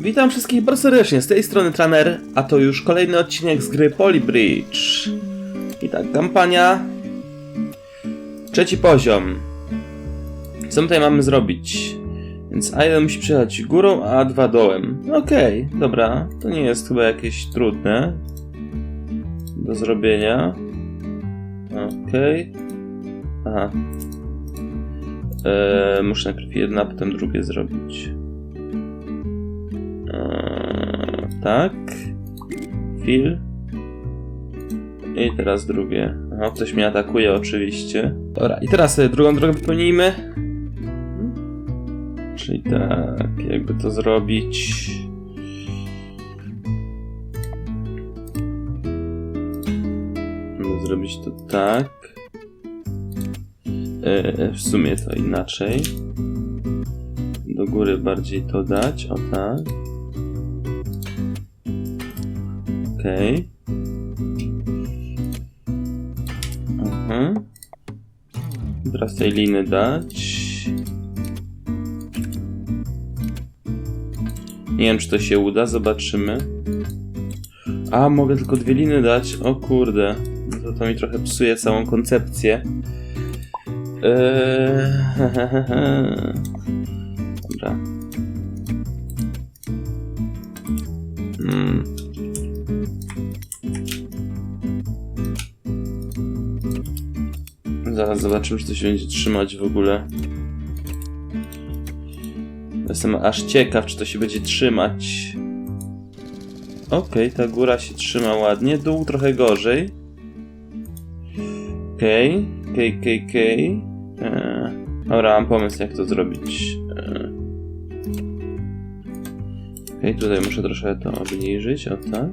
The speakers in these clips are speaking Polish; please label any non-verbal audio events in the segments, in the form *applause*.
Witam wszystkich bardzo serdecznie, z tej strony Traner, a to już kolejny odcinek z gry Polybridge. I tak, kampania. Trzeci poziom. Co tutaj mamy zrobić? Więc A1 musi przejechać górą, a A2 dołem. Okej, dobra, to nie jest chyba jakieś trudne do zrobienia. Okej. Aha. Eee, muszę najpierw jedno, a potem drugie zrobić. Tak. Fil. I teraz drugie. Aha, ktoś mnie atakuje oczywiście. Dobra, i teraz sobie drugą drogę wypełnijmy. Czyli tak, jakby to zrobić. Zrobić to tak. E, w sumie to inaczej. Do góry bardziej to dać, o tak. Okej. Mhm. Teraz tej liny dać. Nie wiem, czy to się uda, zobaczymy. A, mogę tylko dwie liny dać. O kurde. To, to mi trochę psuje całą koncepcję. Eee... *laughs* Dobra. Hmm. Zaraz zobaczymy, czy to się będzie trzymać w ogóle. Jestem aż ciekaw, czy to się będzie trzymać. Okej, ta góra się trzyma ładnie, dół trochę gorzej. Okej, okej, okej, okej. Eee, Dobra, mam pomysł, jak to zrobić. Eee. Okej, tutaj muszę troszkę to obniżyć, o tak.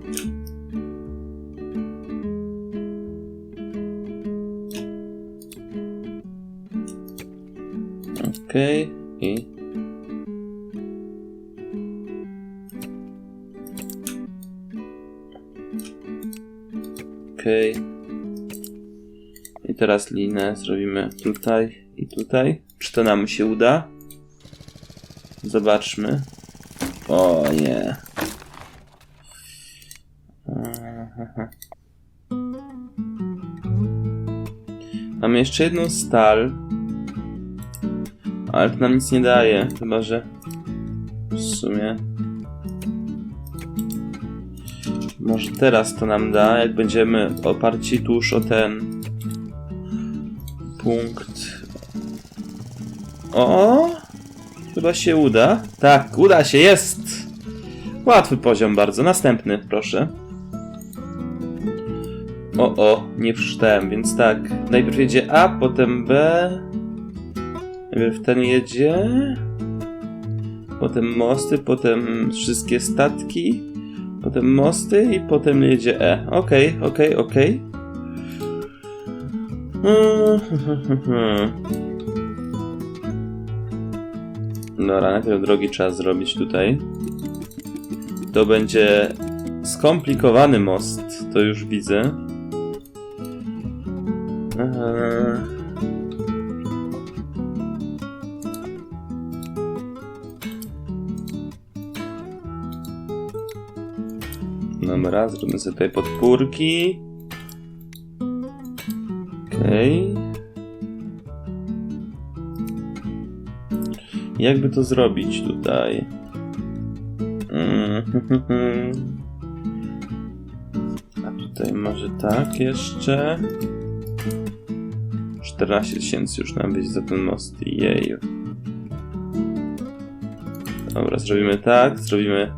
I Okej. I teraz linę zrobimy tutaj i tutaj. Czy to nam się uda? Zobaczmy. O nie. Mamy jeszcze jedną stal. Ale to nam nic nie daje, chyba że w sumie. Może teraz to nam da, jak będziemy oparci tuż o ten punkt. O! Chyba się uda. Tak, uda się, jest! Łatwy poziom bardzo. Następny, proszę. O, o, nie przeczytałem, więc tak. Najpierw jedzie A, potem B. Najpierw ten jedzie. Potem mosty, potem wszystkie statki. Potem mosty i potem jedzie E. Okej, okej, okej. *laughs* Dobra, najpierw drogi trzeba zrobić tutaj. To będzie skomplikowany most, to już widzę. Dobra, zrobimy sobie tutaj podpórki. Okej. Jakby to zrobić tutaj? Mm, *laughs* A tutaj może tak jeszcze. 14 tysięcy już nam być za ten most. Jeju. Dobra, zrobimy tak, zrobimy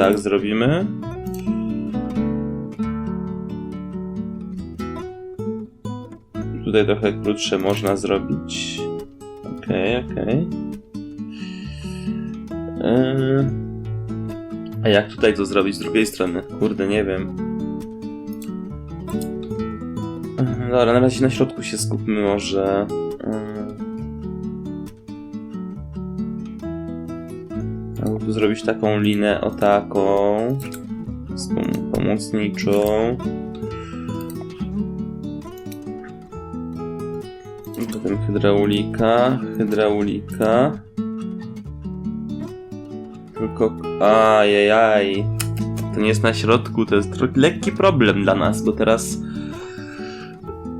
Tak zrobimy. Tutaj trochę krótsze można zrobić. Okej, okej. Eee, A jak tutaj to zrobić z drugiej strony? Kurde, nie wiem. Dobra, na razie na środku się skupmy może. Tu zrobić taką linę o taką. Z tą pomocniczą. Potem hydraulika, hydraulika. Tylko, ajajaj. To nie jest na środku, to jest lekki problem dla nas, bo teraz...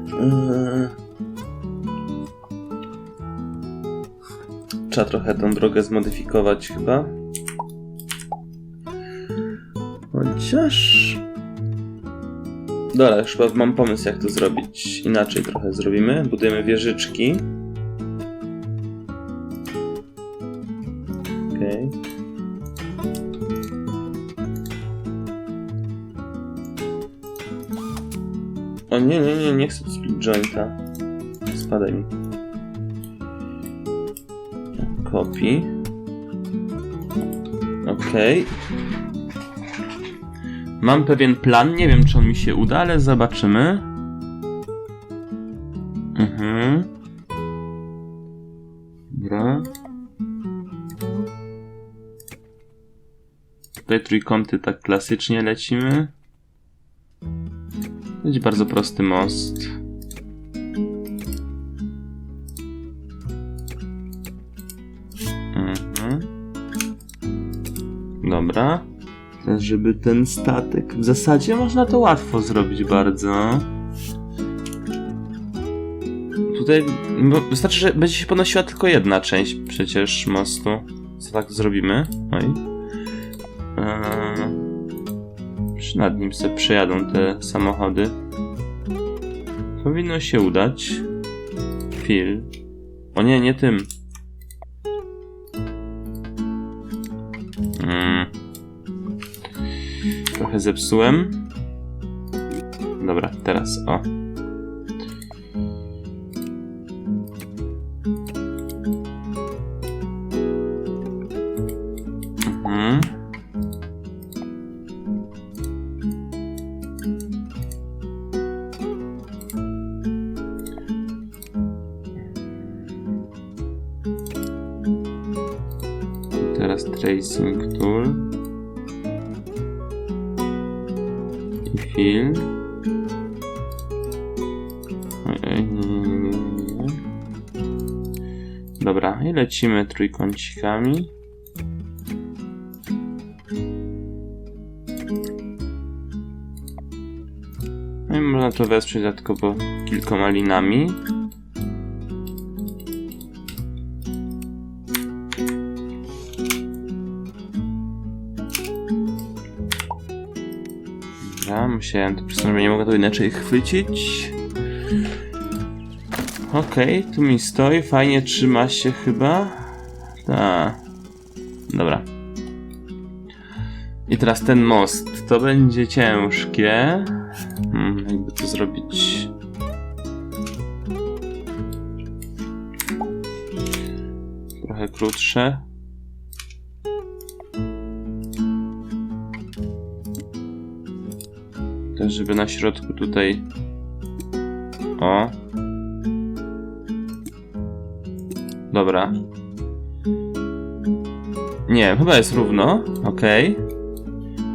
Yy... Trzeba trochę tą drogę zmodyfikować chyba. Chociaż... Dobra, już chyba mam pomysł jak to zrobić. Inaczej trochę zrobimy. Budujemy wieżyczki. Okej. O nie, nie, nie, nie chcę split jointa. Spadaj mi. Copy. Okej. Mam pewien plan, nie wiem czy on mi się uda, ale zobaczymy. Mhm. Dobra. Tutaj trójkąty tak klasycznie lecimy. Będzie bardzo prosty most. Mhm. Dobra. Żeby ten statek. W zasadzie można to łatwo zrobić bardzo. Tutaj wystarczy, że będzie się podnosiła tylko jedna część przecież mostu. Co tak zrobimy? Oj. Eee, nad nim sobie przejadą te samochody. Powinno się udać. Phil. O nie, nie tym. Zepsułem. Dobra, teraz o. Mhm. Teraz tracing tool. Nie. Dobra, i lecimy trójkącikami. No i można to wesprzeć dodatkowo kilkoma linami. Musiałem to bo nie mogę to inaczej chwycić. Okej, tu mi stoi, fajnie trzyma się chyba. Tak. Dobra. I teraz ten most. To będzie ciężkie. Hmm, jakby to zrobić. Trochę krótsze. Też, żeby na środku tutaj. O. Dobra. Nie, chyba jest równo. Okej.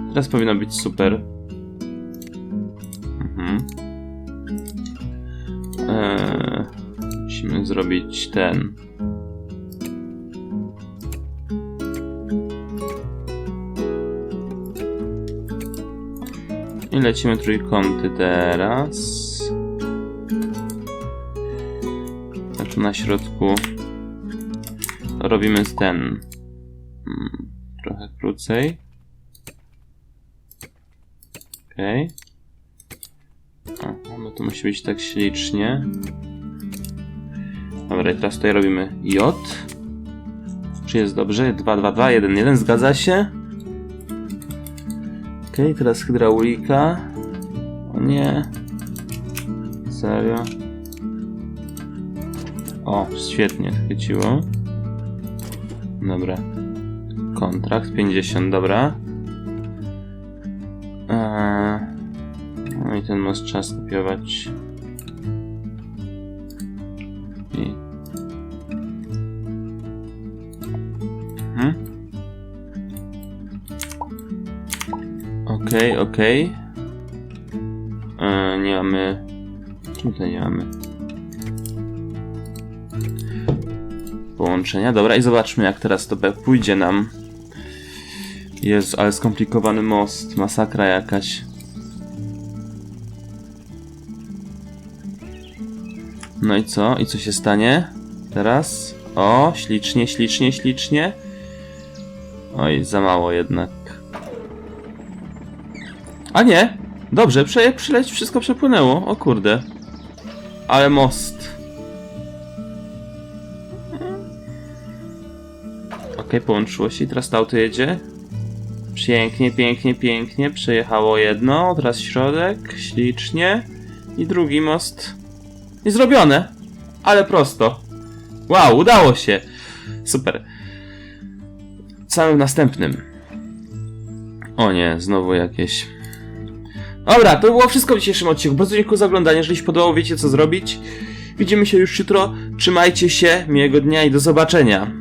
Teraz powinno być super. Mhm. Eee, musimy zrobić ten. I lecimy trójkąty teraz. A tu na środku robimy ten. Mm, trochę krócej. Okej. Okay. No to musi być tak ślicznie. Dobra, i teraz tutaj robimy J. Czy jest dobrze? 2, 2, 2, 1, 1, zgadza się? Okej, okay, teraz hydraulika. O nie. Serio? O, świetnie chwyciło. Dobra. Kontrakt 50, dobra. Eee, no i ten most trzeba skopiować. Okej, okej. Eee, nie mamy... Czym to nie mamy? połączenia. Dobra, i zobaczmy jak teraz to pójdzie nam. Jezu, ale skomplikowany most. Masakra jakaś. No i co? I co się stanie? Teraz? O, ślicznie, ślicznie, ślicznie. Oj, za mało jednak. A nie! Dobrze, prze, przyleć, wszystko przepłynęło. O kurde. Ale most. Okej, połączyło się i teraz to auto jedzie. Pięknie, pięknie, pięknie. Przejechało jedno, teraz środek, ślicznie. I drugi most. I zrobione. Ale prosto. Wow, udało się. Super. Całym następnym. O nie, znowu jakieś. Dobra, to było wszystko w dzisiejszym odcinku. Bardzo dziękuję za oglądanie. Jeżeli się podobało, wiecie co zrobić. Widzimy się już jutro. Trzymajcie się, miłego dnia i do zobaczenia.